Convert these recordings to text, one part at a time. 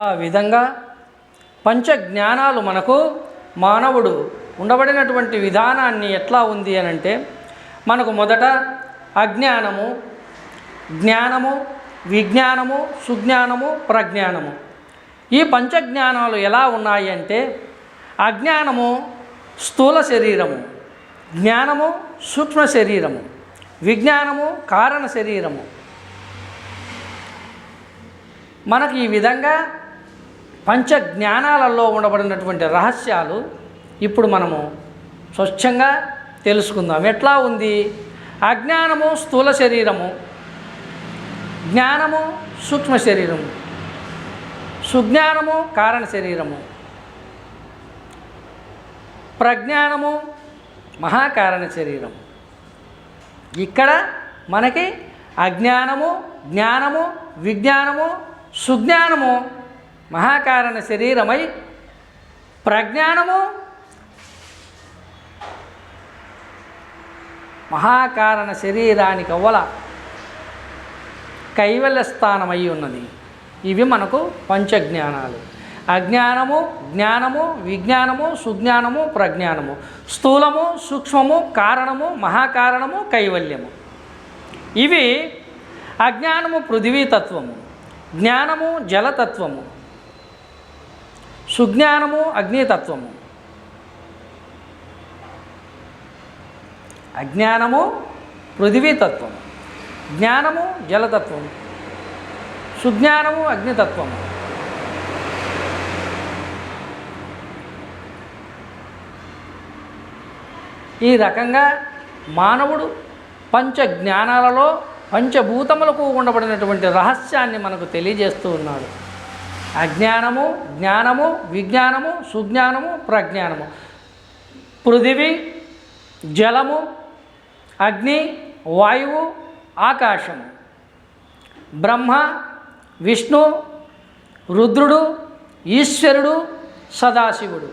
ఆ విధంగా పంచ జ్ఞానాలు మనకు మానవుడు ఉండబడినటువంటి విధానాన్ని ఎట్లా ఉంది అని అంటే మనకు మొదట అజ్ఞానము జ్ఞానము విజ్ఞానము సుజ్ఞానము ప్రజ్ఞానము. ఈ పంచజ్ఞానాలు ఎలా ఉన్నాయి అంటే అజ్ఞానము స్థూల శరీరము జ్ఞానము సూక్ష్మ శరీరము విజ్ఞానము కారణ శరీరము. మనకు ఈ విధంగా పంచ జ్ఞానాలలో ఉండబడినటువంటి రహస్యాలు ఇప్పుడు మనము స్వచ్ఛంగా తెలుసుకుందాం. ఎట్లా ఉంది? అజ్ఞానము స్థూల శరీరము జ్ఞానము సూక్ష్మ శరీరము సుజ్ఞానము కారణ శరీరము ప్రజ్ఞానము మహాకారణ శరీరం ఇక్కడ మనకి అజ్ఞానము జ్ఞానము విజ్ఞానము సుజ్ఞానము మహాకారణ శరీరమై ప్రజ్ఞానము మహాకారణ శరీరానికి అవ్వల కైవల్య స్థానమై ఉన్నది. ఇవి మనకు పంచజ్ఞానాలు. అజ్ఞానము జ్ఞానము విజ్ఞానము సుజ్ఞానము ప్రజ్ఞానము. స్థూలము సూక్ష్మము కారణము మహాకారణము కైవల్యము. ఇవి అజ్ఞానము పృథివీతత్వము. జ్ఞానము జలతత్వము. సుజ్ఞానము అగ్నితత్వము అజ్ఞానము పృథివీతత్వము జ్ఞానము జలతత్వము. సుజ్ఞానము అగ్నితత్వము ఈ రకంగా మానవుడు పంచ జ్ఞానాలలో పంచభూతములకు ఉండబడినటువంటి రహస్యాన్ని మనకు తెలియజేస్తూ ఉన్నాడు. అజ్ఞానము జ్ఞానము విజ్ఞానము సుజ్ఞానము ప్రజ్ఞానము. పృథివీ జలము అగ్ని వాయువు ఆకాశము. బ్రహ్మ విష్ణు రుద్రుడు ఈశ్వరుడు సదాశివుడు.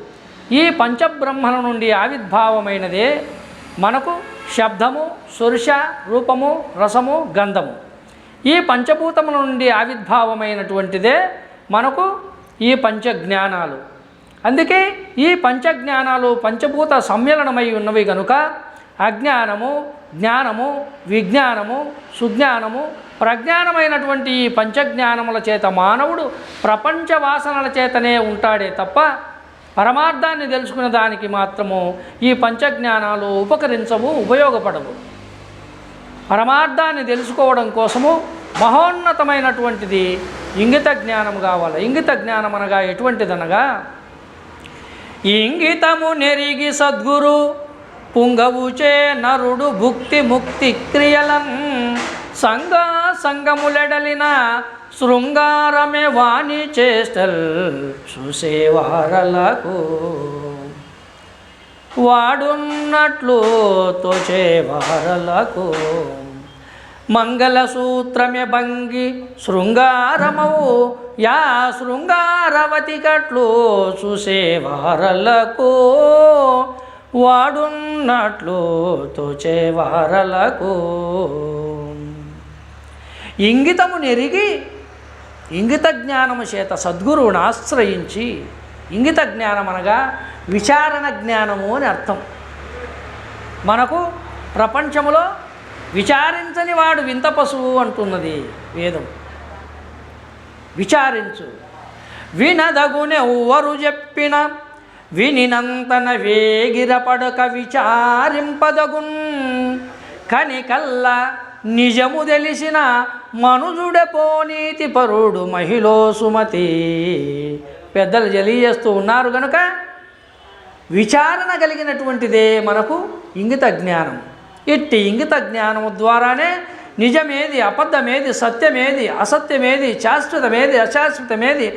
ఈ పంచబ్రహ్మల నుండి ఆవిర్భావమైనదే మనకు శబ్దము సురుష రూపము రసము గంధము. ఈ పంచభూతముల నుండి ఆవిర్భావమైనటువంటిదే మనకు ఈ పంచజ్ఞానాలు. అందుకే ఈ పంచజ్ఞానాలు పంచభూత సమ్మేళనమై ఉన్నవి కనుక అజ్ఞానము జ్ఞానము విజ్ఞానము సుజ్ఞానము ప్రజ్ఞానమైనటువంటి ఈ పంచజ్ఞానముల చేత మానవుడు ప్రపంచ వాసనల చేతనే ఉంటాడే తప్ప పరమార్థాన్ని తెలుసుకునే దానికి మాత్రము ఈ పంచజ్ఞానాలు ఉపకరించవు ఉపయోగపడవు. పరమార్థాన్ని తెలుసుకోవడం కోసము మహోన్నతమైనటువంటిది ఇంగిత జ్ఞానం కావాలి. ఇంగిత జ్ఞానం అనగా ఎటువంటిదనగా? ఇంగితము నెరిగి సద్గురు పుంగవుచే నరుడు భుక్తి ముక్తి క్రియలన్ సంగ సంగములెడలిన శృంగారమే వాణి చేష్టల్ చూసేవారలకు వాడున్నట్లు తోచేవారలకు. మంగళసూత్రమే భంగి శృంగారమవు. యా శృంగారవతి కట్లు చూసేవారలకు. వాడున్నట్లు తోచేవారలకు. ఇంగితము నెరిగి ఇంగిత జ్ఞానము చేత సద్గురువును ఆశ్రయించి ఇంగిత జ్ఞానం అనగా విచారణ జ్ఞానము అని అర్థం. మనకు ప్రపంచంలో విచారించని వాడు వింత పశువు అంటున్నది వేదం. విచారించు. వినదగునెవ్వరు చెప్పిన వినినంతన వేగిరపడక విచారింపదగున్. కనికల్ల నిజము తెలిసిన మనుజుడ పోనీతి పరుడు మహిళో సుమతి. పెద్దలు తెలియజేస్తూ ఉన్నారు కనుక విచారణ కలిగినటువంటిదే మనకు ఇంగిత జ్ఞానం. ఇట్టి ఇంగిత జ్ఞానము ద్వారానే నిజమేది అబద్ధమేది సత్యమేది అసత్యమేది శాశ్వతమేది అశాశ్వతమేది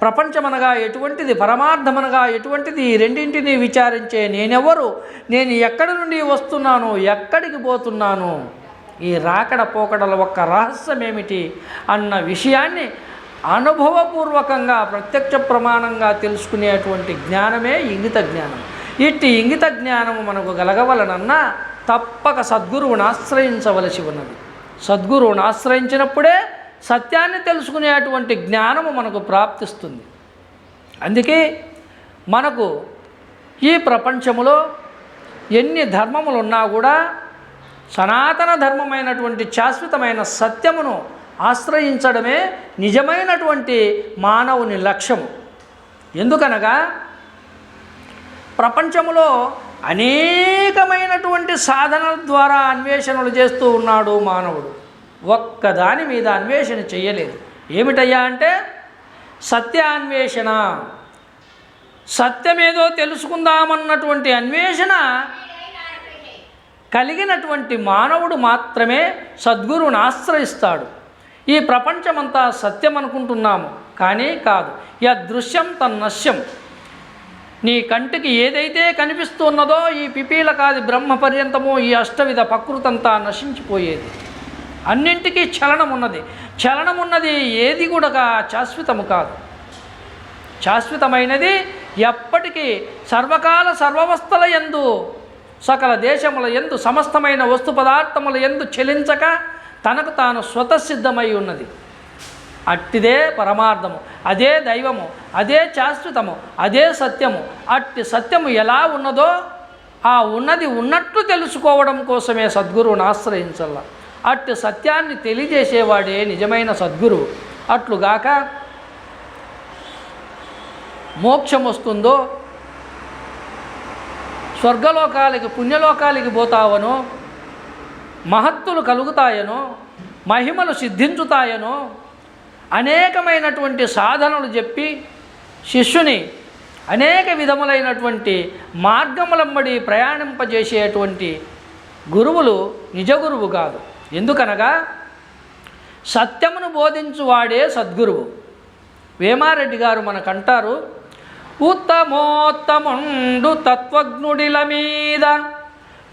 ప్రపంచమనగా ఎటువంటిది పరమార్థమనగా ఎటువంటిది రెండింటిని విచారించే నేనెవరు? నేను ఎక్కడి నుండి వస్తున్నాను? ఎక్కడికి పోతున్నాను? ఈ రాకడ పోకడల ఒక్క రహస్యం ఏమిటి అన్న విషయాన్ని అనుభవపూర్వకంగా ప్రత్యక్ష ప్రమాణంగా తెలుసుకునేటువంటి జ్ఞానమే ఇంగిత జ్ఞానం. ఇట్టి ఇంగిత జ్ఞానము మనకు గలగవలనన్నా తప్పక సద్గురువుని ఆశ్రయించవలసి ఉన్నది. సద్గురువుని ఆశ్రయించినప్పుడే సత్యాన్ని తెలుసుకునేటువంటి జ్ఞానము మనకు ప్రాప్తిస్తుంది. అందుకే మనకు ఈ ప్రపంచములో ఎన్ని ధర్మములు ఉన్నా కూడా సనాతన ధర్మమైనటువంటి శాశ్వతమైన సత్యమును ఆశ్రయించడమే నిజమైనటువంటి మానవుని లక్ష్యము. ఎందుకనగా ప్రపంచములో అనేకమైనటువంటి సాధనల ద్వారా అన్వేషణలు చేస్తూ ఉన్నాడు మానవుడు. ఒక్కదాని మీద అన్వేషణ చేయలేదు ఏమిటయ్యా అంటే సత్యాన్వేషణ. సత్యమేదో తెలుసుకుందామన్నటువంటి అన్వేషణ కలిగినటువంటి మానవుడు మాత్రమే సద్గురువుని ఆశ్రయిస్తాడు. ఈ ప్రపంచమంతా సత్యం అనుకుంటున్నాము కానీ కాదు యదృశ్యం తన్నశ్యం. నీ కంటికి ఏదైతే కనిపిస్తున్నదో ఈ పిపీలకాది బ్రహ్మ పర్యంతమో ఈ అష్టవిధ ప్రకృతంతా నశించిపోయేది. అన్నింటికీ చలనం ఉన్నది చలనం ఉన్నది ఏది కూడా శాశ్వతము కాదు. శాశ్వతమైనది ఎప్పటికీ సర్వకాల సర్వవస్థల ఎందు సకల దేశముల ఎందు సమస్తమైన వస్తు పదార్థముల ఎందు చెలించక తనకు తాను స్వతసిద్ధమై ఉన్నది. అట్టిదే పరమార్థము అదే దైవము అదే శాశ్వతము అదే సత్యము. అట్టి సత్యము ఎలా ఉన్నదో ఆ ఉన్నది ఉన్నట్లు తెలుసుకోవడం కోసమే సద్గురువుని ఆశ్రయించాల అట్టి సత్యాన్ని తెలియజేసేవాడే నిజమైన సద్గురువు. అట్లుగాక మోక్షం వస్తుందో స్వర్గలోకాలకి పుణ్యలోకాలకి పోతావనో మహత్తులు కలుగుతాయనో మహిమలు సిద్ధించుతాయనో అనేకమైనటువంటి సాధనలు చెప్పి శిష్యుని అనేక విధములైనటువంటి మార్గములంబడి ప్రయాణింపజేసేటువంటి గురువులు నిజ గురువు కాదు. ఎందుకనగా సత్యమును బోధించువాడే సద్గురువు. వేమారెడ్డి గారు మనకంటారు ఉత్తమోత్తముండు తత్వజ్ఞుడిల మీద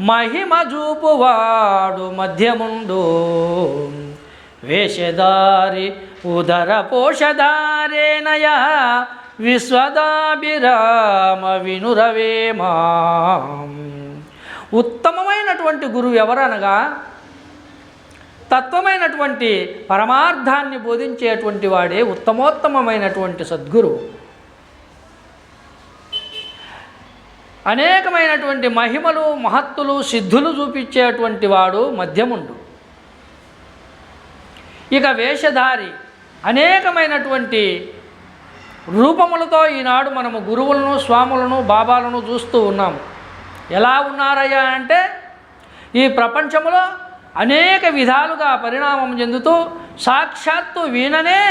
మహిమ చూపువాడు మధ్యముండు. వేషధారి ఉదర పోషధారేణయ విశ్వదాభిరామ వినురవేమా ఉత్తమమైనటువంటి గురువు ఎవరనగా తత్వమైనటువంటి పరమార్థాన్ని బోధించేటువంటి వాడే ఉత్తమోత్తమమైనటువంటి సద్గురువు అనేకమైనటువంటి మహిమలు మహత్తులు సిద్ధులు చూపించేటువంటి వాడు మధ్యముండు. ఇక వేషధారి అనేకమైనటువంటి రూపములతో ఈనాడు మనము గురువులను స్వాములను బాబాలను చూస్తూ ఉన్నాము ఎలా ఉన్నారయ్యా అంటే ఈ ప్రపంచంలో అనేక విధాలుగా పరిణామం చెందుతూ సాక్షాత్తు వీణనే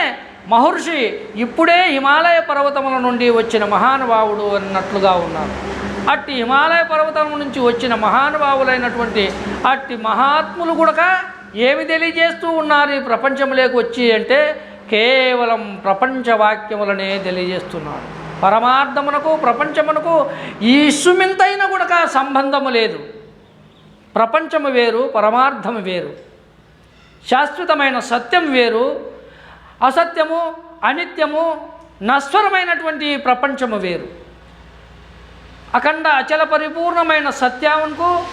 మహర్షి ఇప్పుడే హిమాలయ పర్వతముల నుండి వచ్చిన మహానుభావుడు అన్నట్లుగా ఉన్నారు అట్టి హిమాలయ పర్వతం నుంచి వచ్చిన మహానుభావులైనటువంటి అట్టి మహాత్ములు కూడా ఏమి తెలియజేస్తూ ఉన్నారు ఈ ప్రపంచంలోకి వచ్చి అంటే కేవలం ప్రపంచ వాక్యములనే తెలియజేస్తున్నారు. పరమార్థమునకు ప్రపంచమునకు ఈ సుమింతైన కూడా సంబంధము లేదు. ప్రపంచము వేరు పరమార్థము వేరు. శాశ్వతమైన సత్యం వేరు. అసత్యము అనిత్యము నశ్వరమైనటువంటి ప్రపంచము వేరు. అఖండ అచల పరిపూర్ణమైన సత్యమునకు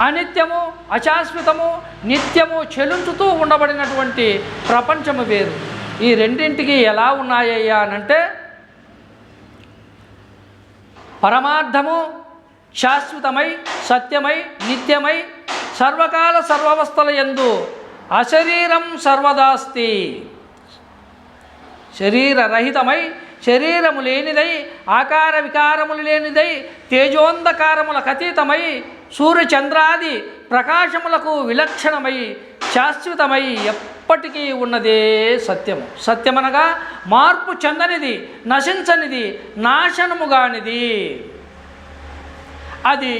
అనిత్యము అశాశ్వతము నిత్యము చెలుంచుతూ ఉండబడినటువంటి ప్రపంచము వేరు. ఈ రెండింటికి ఎలా ఉన్నాయ్యా అనంటే పరమార్థము శాశ్వతమై సత్యమై నిత్యమై సర్వకాల సర్వవస్థల యందు అశరీరం సర్వదాస్తి. శరీరరహితమై శరీరము లేనిదై ఆకార వికారములు లేనిదై తేజోంధకారములకు అతీతమై సూర్యచంద్రాది ప్రకాశములకు విలక్షణమై శాశ్వతమై ఎప్పటికీ ఉన్నదే సత్యము. సత్యమనగా మార్పు చెందనిది నశించనిది నాశనము కానిది అది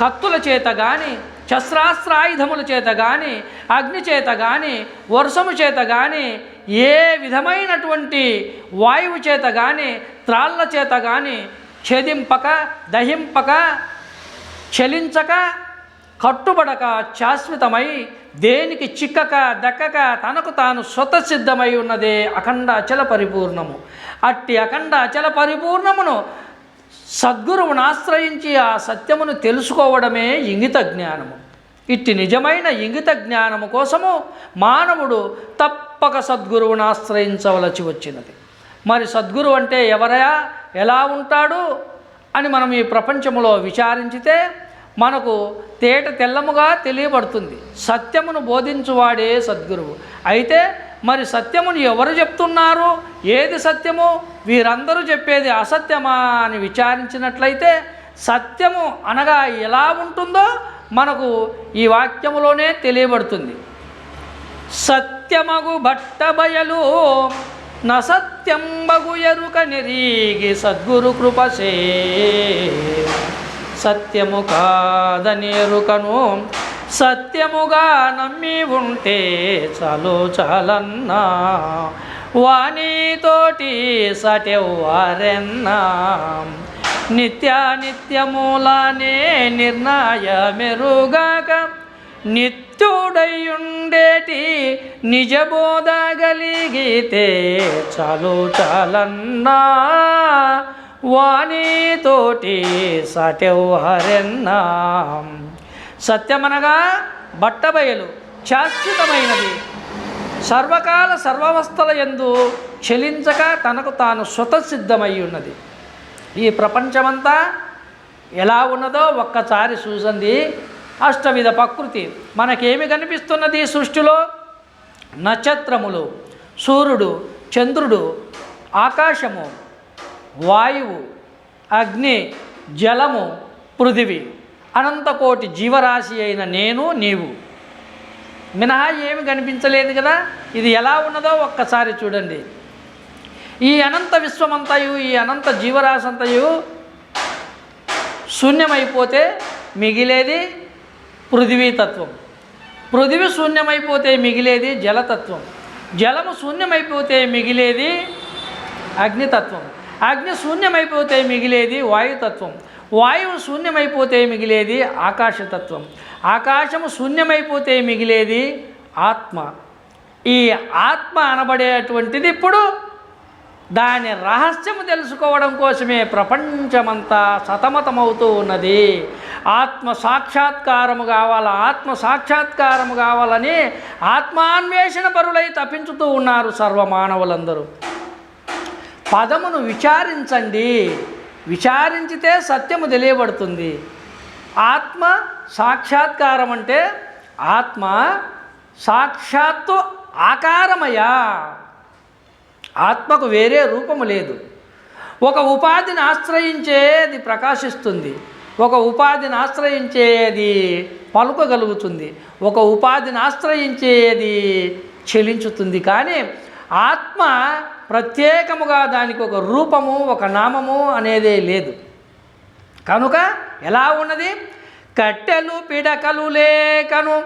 కత్తుల చేత కానీ శస్త్రాస్త్రాయుధముల చేత కానీ అగ్ని చేత కానీ వర్షము చేత కానీ ఏ విధమైనటువంటి వాయువు చేత కానీ త్రాళ్ళ చేత కానీ ఛేదింపక దహింపక చలించక కట్టుబడక శాశ్వతమై దేనికి చిక్కక దక్కక తనకు తాను స్వతసిద్ధమై ఉన్నదే అఖండ అచల పరిపూర్ణము. అట్టి అఖండ అచల పరిపూర్ణమును సద్గురువును ఆశ్రయించి ఆ సత్యమును తెలుసుకోవడమే ఇంగిత జ్ఞానము. ఇట్టి నిజమైన ఇంగిత జ్ఞానము కోసము మానవుడు తప్పక సద్గురువును ఆశ్రయించవలసి వచ్చినది. మరి సద్గురు అంటే ఎవరయా? ఎలా ఉంటాడు? అని మనం ఈ ప్రపంచంలో విచారించితే మనకు తేట తెల్లముగా తెలియబడుతుంది. సత్యమును బోధించువాడే సద్గురువు. అయితే మరి సత్యమును ఎవరు చెప్తున్నారు? ఏది సత్యము? వీరందరూ చెప్పేది అసత్యమా అని విచారించినట్లయితే సత్యము అనగా ఎలా ఉంటుందో మనకు ఈ వాక్యములోనే తెలియబడుతుంది. సత్యమగు భట్ట బయలు నసత్యంబగు ఎరుక నిరీగి సద్గురు కృపసే సత్యము కాదని ఎరుకను సత్యముగా నమ్మి ఉంటే చాలు చాలన్నా. వాణితోటి సటెవ్వారెన్నా. నిత్యానిత్యమూలానే నిర్ణయమెరుగాక నిత్యుడయుండేటి నిజబోధగలిగితే చాలు చాలన్నా. వాణితోటి సటెవ్వరెన్నా సత్యమనగా బట్టబయలు శాశ్వతమైనది సర్వకాల సర్వవస్థల యందు చెలించక తనకు తాను స్వతసిద్ధమై ఉన్నది ఈ ప్రపంచమంతా ఎలా ఉన్నదో ఒక్కసారి చూసండి. అష్టవిధ ప్రకృతి. మనకేమి కనిపిస్తున్నది ఈ సృష్టిలో? నక్షత్రములు సూర్యుడు చంద్రుడు ఆకాశము వాయువు అగ్ని జలము పృథివి. అనంతకోటి జీవరాశి అయిన నేను నీవు. మినహా ఏమి కనిపించలేదు కదా? ఇది ఎలా ఉన్నదో ఒక్కసారి చూడండి. ఈ అనంత విశ్వమంతయు ఈ అనంత జీవరాశంతయు శూన్యమైపోతే మిగిలేది పృథివీతత్వం పృథివి శూన్యమైపోతే మిగిలేది జలతత్వం. జలము శూన్యమైపోతే మిగిలేది అగ్నితత్వం. అగ్ని శూన్యమైపోతే మిగిలేది వాయుతత్వం. వాయువు శూన్యమైపోతే మిగిలేది ఆకాశతత్వం. ఆకాశము శూన్యమైపోతే మిగిలేది ఆత్మ. ఈ ఆత్మ అనబడేటువంటిది ఇప్పుడు దాని రహస్యము తెలుసుకోవడం కోసమే ప్రపంచమంతా సతమతమవుతూ ఉన్నది. ఆత్మ సాక్షాత్కారము కావాల ఆత్మ సాక్షాత్కారము కావాలని ఆత్మాన్వేషణ పరులై తప్పించుతూ ఉన్నారు సర్వమానవులందరూ. పదమును విచారించండి. విచారించితే సత్యము తెలియబడుతుంది. ఆత్మ సాక్షాత్కారం అంటే ఆత్మ సాక్షాత్తు ఆకారమయ్యా ఆత్మకు వేరే రూపము లేదు. ఒక ఉపాధిని ఆశ్రయించేది ప్రకాశిస్తుంది. ఒక ఉపాధిని ఆశ్రయించేది పలుకగలుగుతుంది. ఒక ఉపాధిని ఆశ్రయించేది చెలించుతుంది. కానీ ఆత్మ ప్రత్యేకముగా దానికి ఒక రూపము ఒక నామము అనేదే లేదు. కనుక ఎలా ఉన్నది? కట్టెలు పిడకలు లేకను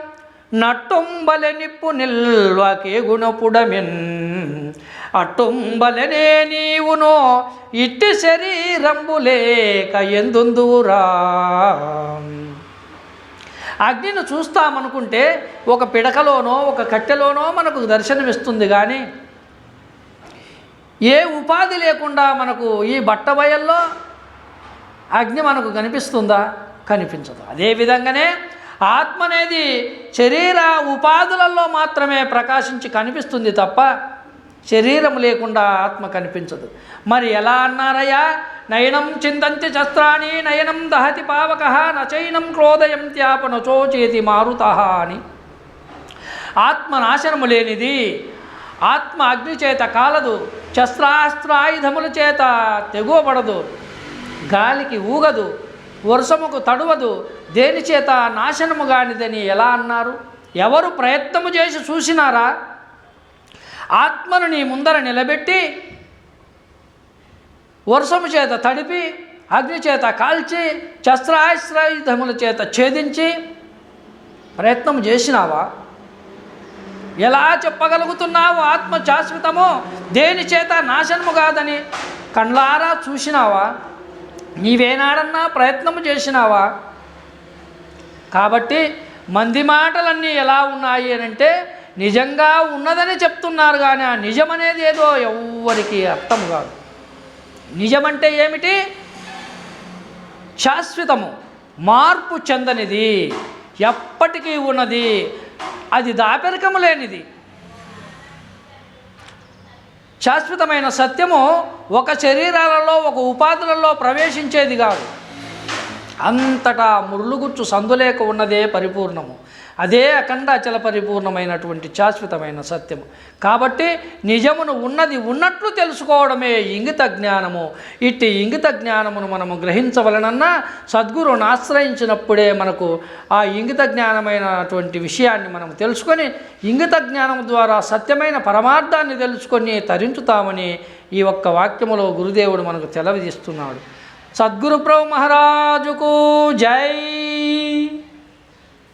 నట్టుంబలె నిప్పు నిల్వకే గుణపుడమిన్. అట్టుంబలనే నీవును ఇట్టి శరీరంబులేక ఎందుందురా అగ్నిని చూస్తామనుకుంటే ఒక పిడకలోనో ఒక కట్టెలోనో మనకు దర్శనమిస్తుంది కానీ ఏ ఉపాధి లేకుండా మనకు ఈ బట్టబయల్లో అగ్ని మనకు కనిపిస్తుందా? కనిపించదు. అదేవిధంగానే ఆత్మ అనేది శరీర ఉపాధులలో మాత్రమే ప్రకాశించి కనిపిస్తుంది తప్ప శరీరం లేకుండా ఆత్మ కనిపించదు. మరి ఎలా అన్నారయ్యా? నయనం చిందంతి శస్త్రాన్ని నయనం దహతి పావక నచైనం క్రోధయం త్యాప నచోచేతి మారుత అని. ఆత్మ నాశనము లేనిది ఆత్మ అగ్ని చేత కాలదు శస్త్రాస్త్రాయుధముల చేత తెగువబడదు గాలికి ఊగదు వర్షముకు తడువదు దేని చేత నాశనము కానిదని ఎలా అన్నారు? ఎవరు ప్రయత్నము చేసి చూసినారా? ఆత్మను నీ ముందర నిలబెట్టి వర్షము చేత తడిపి అగ్ని చేత కాల్చి శస్త్రాశ్రాయుధముల చేత ఛేదించి ప్రయత్నం చేసినావా? ఎలా చెప్పగలుగుతున్నావు ఆత్మ శాశ్వతమో దేని చేత నాశనము కాదని కండ్లారా చూసినావా? నీవేనాడన్నా ప్రయత్నము చేసినావా? కాబట్టి మంది మాటలన్నీ ఎలా ఉన్నాయి అని అంటే నిజంగా ఉన్నదని చెప్తున్నారు కానీ ఆ నిజం అనేది ఏదో ఎవ్వరికి అర్థం కాదు. నిజమంటే ఏమిటి? శాశ్వతము మార్పు చెందనిది ఎప్పటికీ ఉన్నది అది దాపెరకము లేనిది. శాశ్వతమైన సత్యము ఒక శరీరాలలో ఒక ఉపాధులలో ప్రవేశించేది కాదు. అంతటా మురులుగుచ్చు సందులేక ఉన్నదే పరిపూర్ణము. అదే అఖండ అచల పరిపూర్ణమైనటువంటి శాశ్వతమైన సత్యము కాబట్టి నిజమును ఉన్నది ఉన్నట్లు తెలుసుకోవడమే ఇంగిత జ్ఞానము. ఇట్టి ఇంగిత జ్ఞానమును మనము గ్రహించవలనన్నా సద్గురువును ఆశ్రయించినప్పుడే మనకు ఆ ఇంగిత జ్ఞానమైనటువంటి విషయాన్ని మనం తెలుసుకొని ఇంగిత జ్ఞానము ద్వారా సత్యమైన పరమార్థాన్ని తెలుసుకొని తరించుతామని ఈ ఒక్క వాక్యములో గురుదేవుడు మనకు తెలవిదిస్తున్నాడు. సద్గురు ప్రభు మహారాజుకు జై.